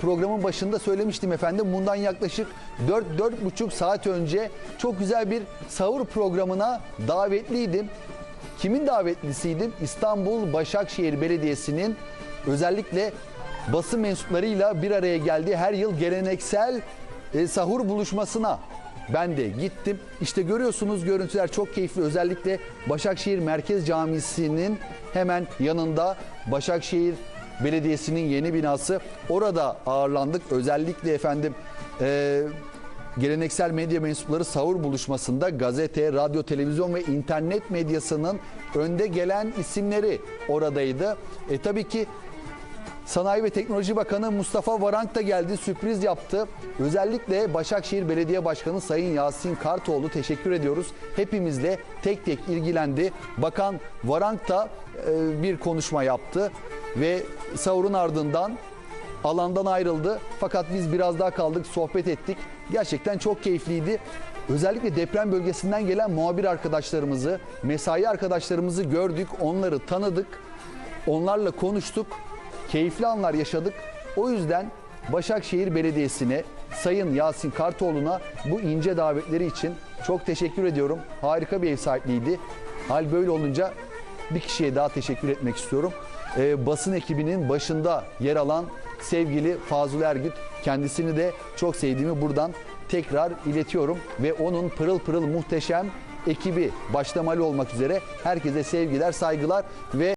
Programın başında söylemiştim efendim. Bundan yaklaşık 4-4,5 saat önce çok güzel bir sahur programına davetliydim. Kimin davetlisiydim? İstanbul Başakşehir Belediyesi'nin özellikle basın mensuplarıyla bir araya geldiği her yıl geleneksel e, sahur buluşmasına ben de gittim. İşte görüyorsunuz görüntüler çok keyifli. Özellikle Başakşehir Merkez Camisi'nin hemen yanında Başakşehir Belediyesi'nin yeni binası. Orada ağırlandık. Özellikle efendim e, geleneksel medya mensupları sahur buluşmasında gazete, radyo, televizyon ve internet medyasının önde gelen isimleri oradaydı. E tabii ki Sanayi ve Teknoloji Bakanı Mustafa Varank da geldi, sürpriz yaptı. Özellikle Başakşehir Belediye Başkanı Sayın Yasin Kartoğlu teşekkür ediyoruz. Hepimizle tek tek ilgilendi. Bakan Varank da e, bir konuşma yaptı ve sahurun ardından alandan ayrıldı. Fakat biz biraz daha kaldık, sohbet ettik. Gerçekten çok keyifliydi. Özellikle deprem bölgesinden gelen muhabir arkadaşlarımızı, mesai arkadaşlarımızı gördük, onları tanıdık. Onlarla konuştuk. Keyifli anlar yaşadık. O yüzden Başakşehir Belediyesi'ne, Sayın Yasin Kartoğlu'na bu ince davetleri için çok teşekkür ediyorum. Harika bir ev sahipliğiydi. Hal böyle olunca bir kişiye daha teşekkür etmek istiyorum. Ee, basın ekibinin başında yer alan sevgili Fazıl Ergüt kendisini de çok sevdiğimi buradan tekrar iletiyorum ve onun pırıl pırıl muhteşem ekibi başlamalı olmak üzere herkese sevgiler, saygılar ve